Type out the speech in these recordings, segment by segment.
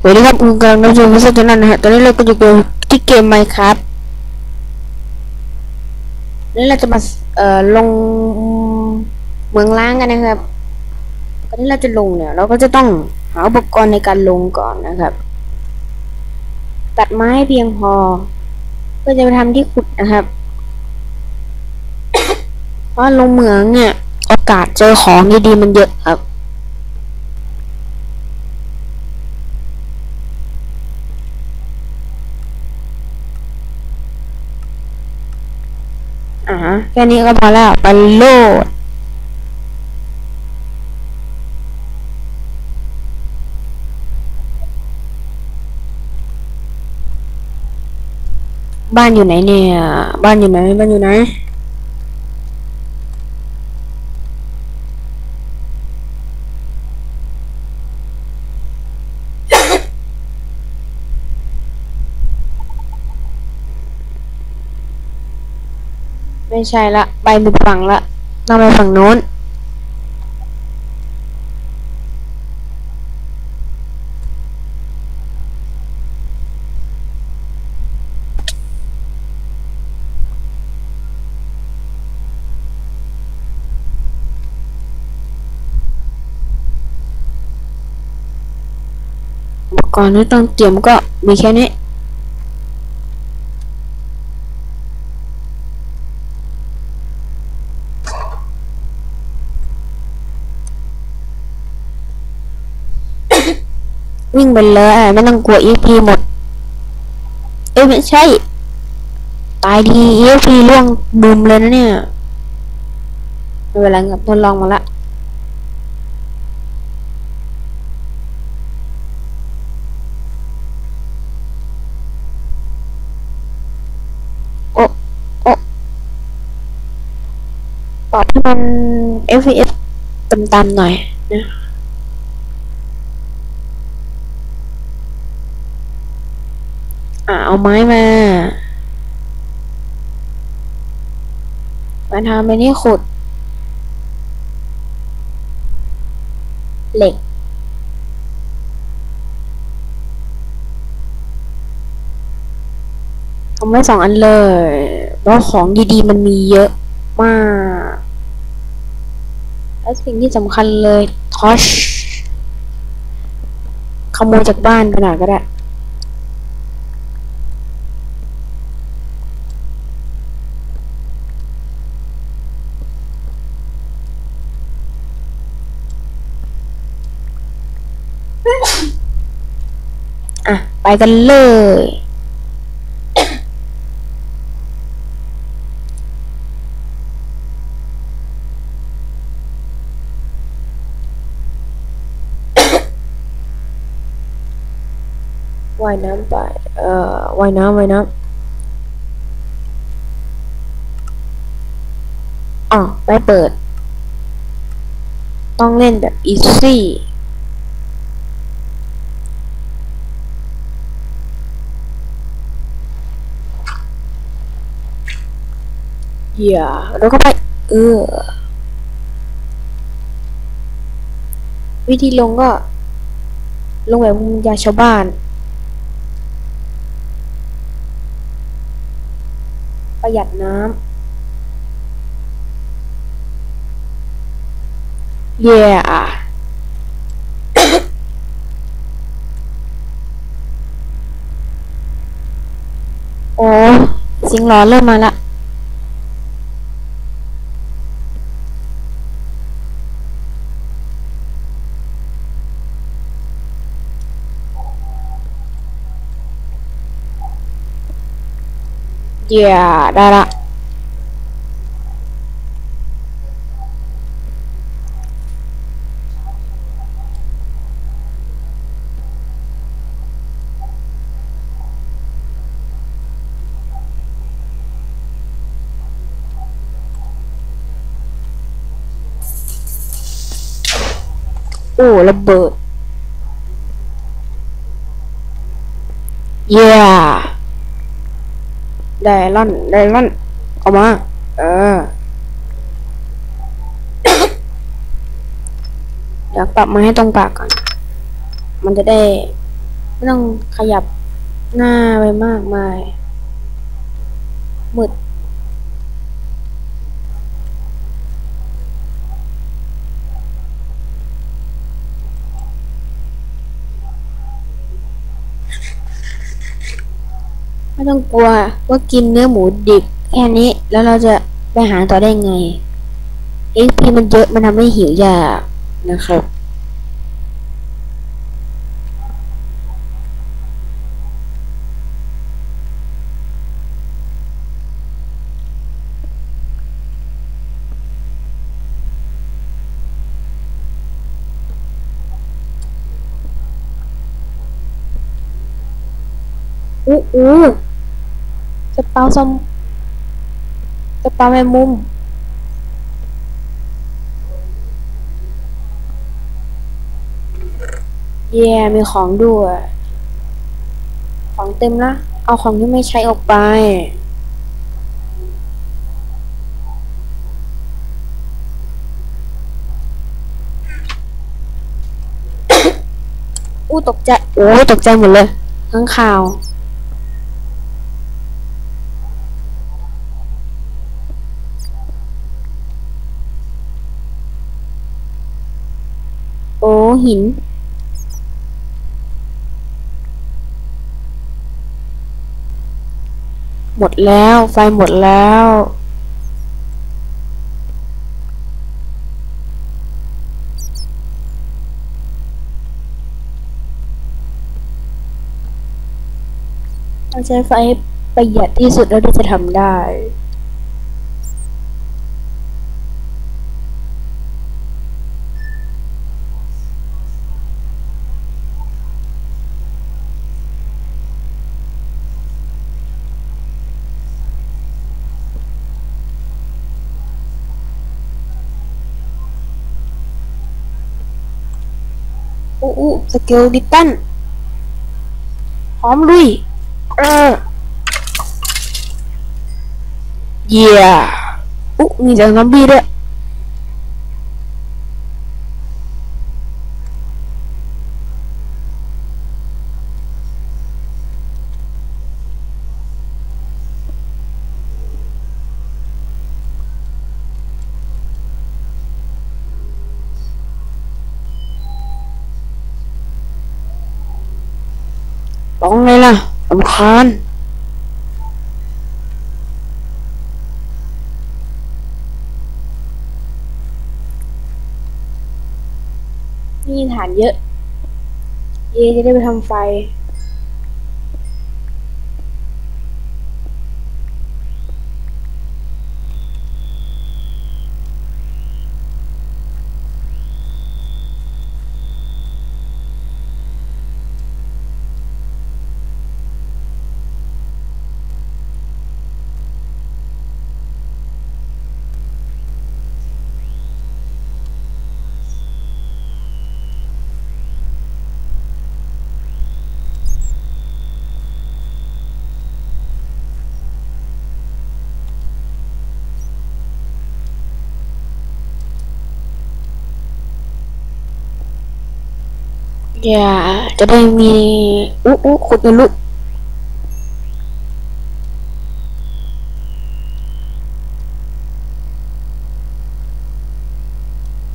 สวัสดีครับคุณกำลังรับชมวิดีโอนั้นนะฮะตอนนี้เราก็อยู่กับที่เกมไมค์ครับนี่เราจะมาเอ่อลงเมืองล้างกันนะครับก่อนที่เราจะลงเนี่ย เราก็จะต้องหาอุปกรณ์ในการลงก่อนนะครับ ตัดไม้เพียงพอ เพื่อจะไปทำที่ขุดนะครับ เพราะลงเหมืองเนี่ยโอกาสเจอของดีๆมันเยอะครับ อ่าแค่นี้ก็พอแล้วไปโลดบ้านอยู่ไหนเนี่ย บ้านอยู่ไหน บ้านอยู่ไหน ไม่ใช่ละ ไปผิดฝั่งละต้องไปฝั่งโน้น อุปกรณ์ที่ต้องเตรียมก็มีแค่นี้ ไม่ต้องกลัว EP หมด เอ้ยไม่ใช่ ตายดี EP ล่วงบุมเลยนะเนี่ยไม่เป็นไรครับทดลองมาละโอ้โอ้ปรับให้มัน FPS ต่ำๆหน่อยนะ อ่าเอาไม้มามาทำเป็นที่ขุด เหล็กเอาไว้สองอันเลยเพราะของดีๆมันมีเยอะมาก และสิ่งที่สำคัญเลย ทอช ขโมยจากบ้านไปหน่อยก็ได้ ไปกันเลย ว่ายน้ำไป เอ่อ ว่ายน้ำว่ายน้ำอ๋อไม่เปิด ต้องเล่นแบบอีซี่ อย่าแล้วก็ไป เออ วิธีลงก็ ลงแบบภูมิปัญญาชาวบ้าน ประหยัดน้ำเย่อะโอ้สิงหลอเริ่มมาละ เย่ได้ล ไดลอนไดลอนออกมา เออเดี๋ยวปรับมาให้ตรงปากก่อน มันจะได้ ไม่ต้องขยับหน้าไปมากมายมืด ไม่ต้องกลัวว่ากินเนื้อหมูดิบแค่นี้แล้วเราจะไปหาต่อได้ไง XP มันเยอะมันทำให้หิวยากนะครับอู้อู้ จะเปาซอมจะเปาแมงมุมเย่มีของด้วย ของเต็มละ เอาของที่ไม่ใช้ออกไป อู้ตกใจ โอ้ตกใจหมดเลย ทั้งข่าว หิน หมดแล้วไฟหมดแล้วต้องใช้ไฟประหยัดที่สุดแล้วที่จะทำได้ อู้อู้สเกลดิตันพร้อมลุยเออเยี่ยอุ๊มีเสียงซอมบี้ด้วย ร้องไงล่ะสำคาญนี่ฐานเยอะ เยจะได้ไปทำไฟ อย่าจะได้มีอุ๊อุ๊ขุดนลูก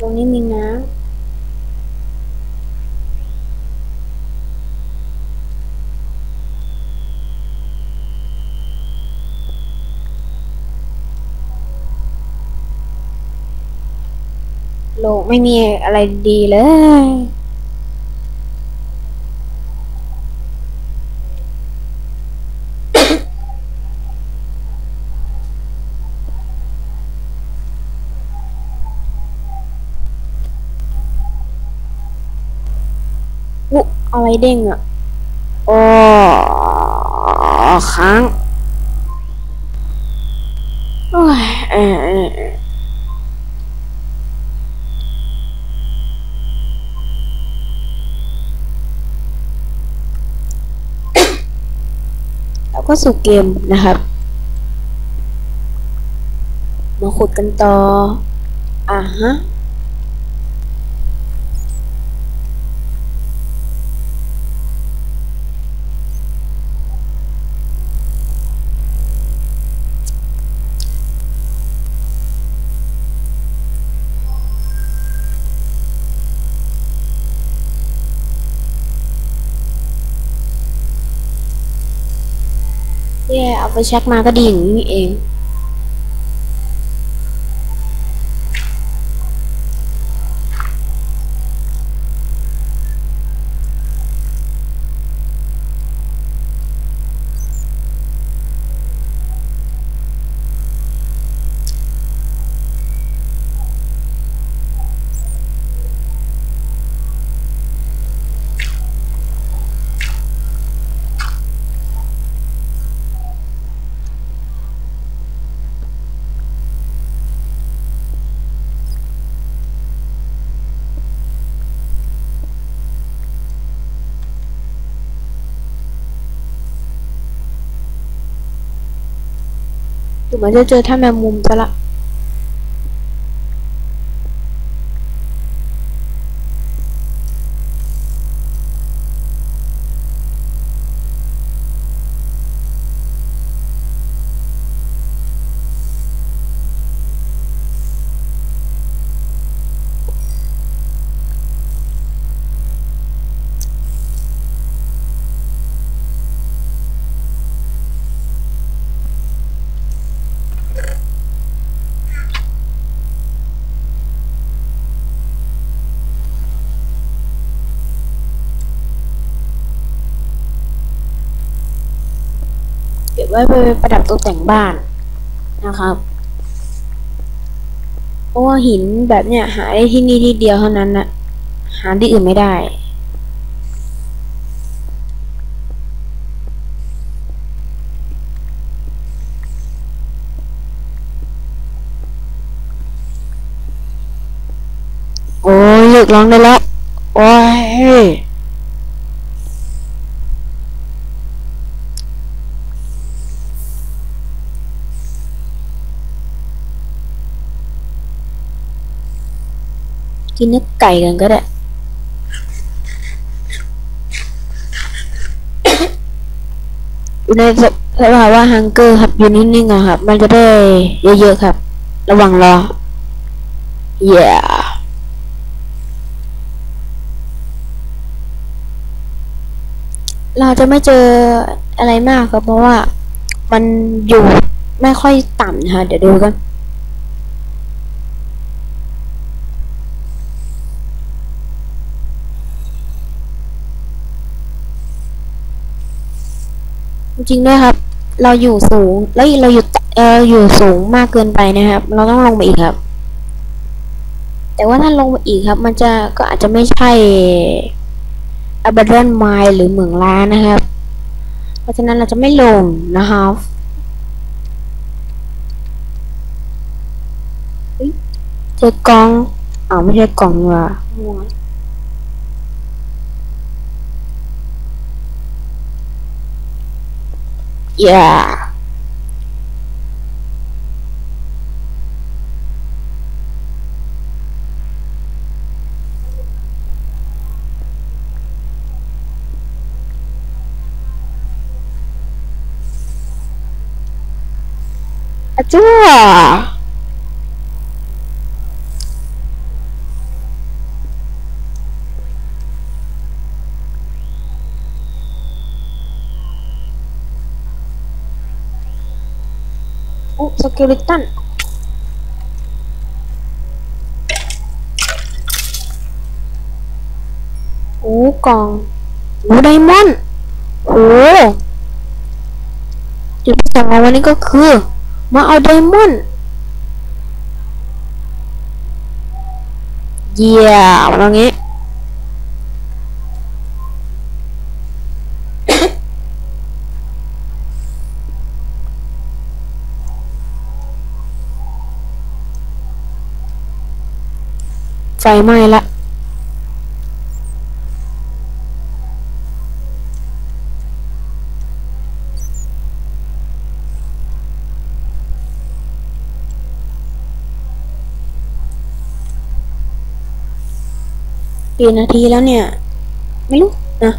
ตรงนี้มีน้ำโลกไม่มีอะไรดีเลย อะไรเด้งอะโอ้ค้างโอ้ยเออเออเออแล้วก็สู่เกมนะครับ มาขุดกันต่อ อ่าฮะ เอาไปเช็คมาก็ดีอย่างนี้เอง ดูเหมือนจะเจอท่าแมงมุมจะละ ว้ไปประดับตกแต่งบ้านนะครับ เพราะว่าหินแบบเนี้ยหาได้ที่นี่ที่เดียวเท่านั้นนะหาที่อื่นไม่ได้โอ้ยเลิกร้องได้แล้ว กินเนื้อไก่กันก็ได้อยู่ในสภาวะฮังเกอร์ครับอยู่นิ่งๆอะครับ มันจะได้เยอะๆครับ ระวังรอ yeah เราจะไม่เจออะไรมากครับเพราะว่ามันอยู่ไม่ค่อยต่ำนะคะเดี๋ยวดูกัน จริงด้วยครับ เราอยู่สูง แล้วเราอยู่เอออยู่สูงมากเกินไปนะครับ เราต้องลงไปอีกครับ แต่ว่าถ้าลงไปอีกครับ มันจะก็อาจจะไม่ใช่อับ d ด n นไมล์หรือเหมืองล้านะครับ เพราะฉะนั้นเราจะไม่ลงนะครับเฮ้ยเจอกล่องอ้าไม่ใช่กล่องว่ะ Yeah. อาจ้าโอ้สเกลิตันโอ้กล่องโอ้ไดมอนด์โอ้จุดประสงค์ของวันนี้ก็คือ มาเอาไดมอนด์เยี่ยมตรงนี้ ฟไหม้ละกี่นาทีแล้วเนี่ย ไม่รู้นะ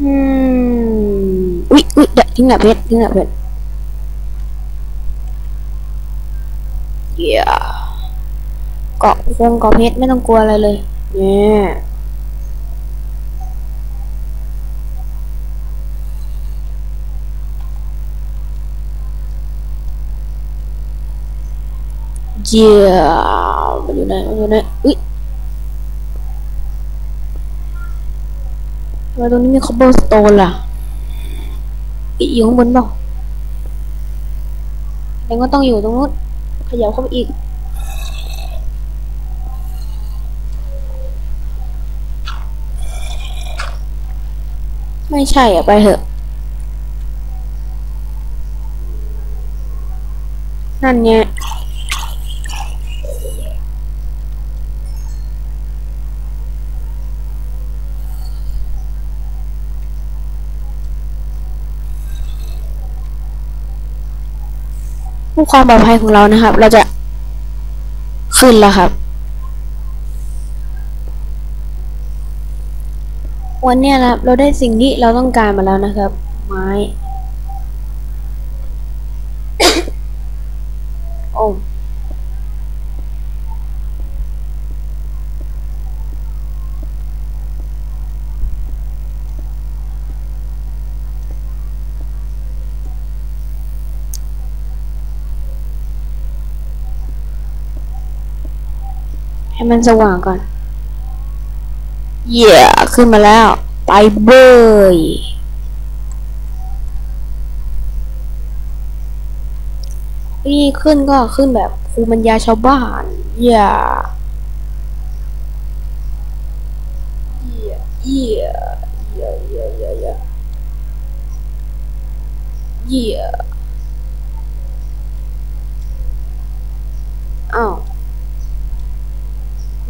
อืมอุ๊ยอุ๊ยเดี๋ยวทิ้งแบบเพชรทิ้งแบบเพชร เกียเกาะวงเกาะเพชรไม่ต้องกลัวอะไรเลย เนี่ยเจียมันอยู่ไหนมันอยู่ไหนอุ้ยมาตรงนี้มีคอบเบลสโตนล่ะอีอยู่ข้างบนบ่าเดี๋วก็ต้องอยู่ตรงนู้น ขยับเข้าไปอีก ไม่ใช่อะ ไปเถอะ นั่นไงเผู้ความปลอดภัยของเรานะครับ เราจะขึ้นแล้วครับ วันนี้นะครับ เราได้สิ่งที่เราต้องการมาแล้วนะครับ ไม้ มันสว่างก่อน เย่ yeah, ขึ้นมาแล้ว ไปเบยนี่ขึ้นก็ขึ้นแบบครูมิปัญญาชาวบ้าน เย่ yeah. เย่เย่เย่เย่เย่เย่อ้าว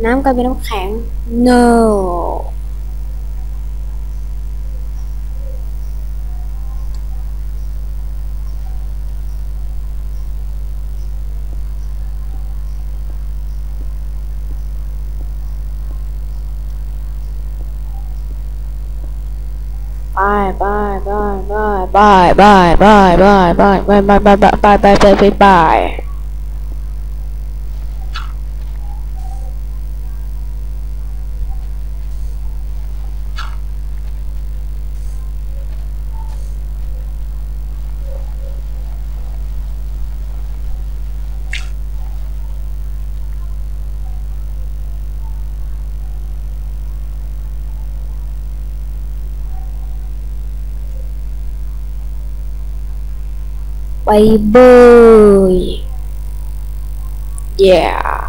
น้ำกลายเป็นน้ำแข็ง no ไปไปไปไปไปไปไปไปไ Bible yeah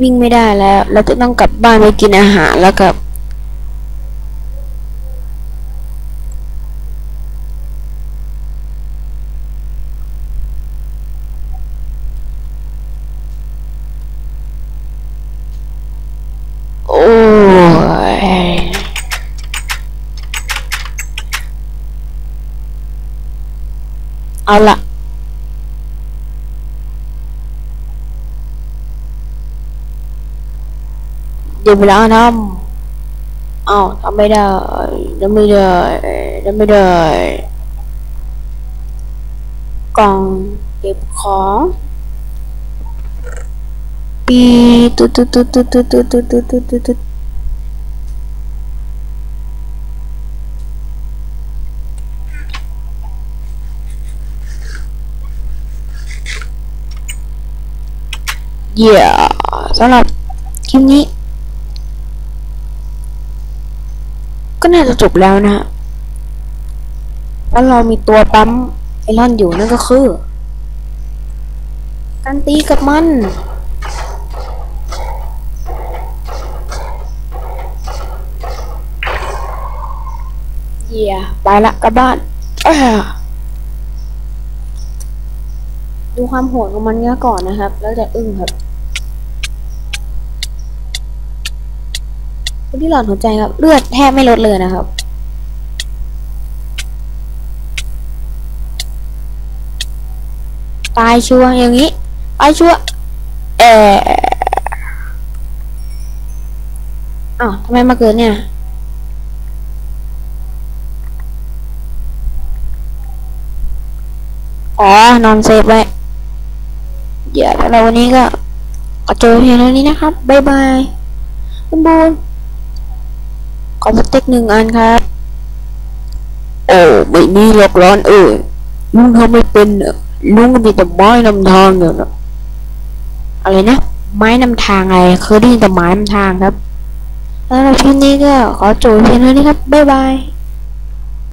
วิ่งไม่ได้แล้ว เราจะต้องกลับบ้านไปกินอาหารแล้วกับ เอาละเดี๋ยวเวลาทำเอาทำไม่ได้ทำไม่ได้ ดเย่สำหรับคลิปนี้ ก็น่าจะจบแล้วนะฮะเพราะเรามีตัวปั๊มไอรอนอยู่นั่นก็คือ การตีกับมันเยี่ยไปละกลับบ้านอ้า ดูความโหดของมันเนี้ยก่อนนะครับ แล้วจะอึ้งครับคนที่หลอดหัวใจครับ เลือดแทบไม่ลดเลยนะครับตายชัวอย่างนี้ตายชัวเอออ้าวทำไมมาเกิดเนี่ย อ๋อนอนเซฟไว้ เดี๋ยวแล้ววันนี้ก็ขอเจอเพียงเท่านี้นะครับ บ๊ายบายคุณบูนขอสเต็กหนึ่งอันครับ โอ้ไม่มีหรอกร้อนเอ้ยลุงทำไม่เป็นลุงก็มีแต่ไม้นำทางเนี่ยนะอะไรนะ ไม้นำทางอะไรเคยได้ยินแต่ไม้นำทางครับ แล้วคลิปนี้ก็ขอจบเพียงเท่านี้ครับ บ๊ายบาย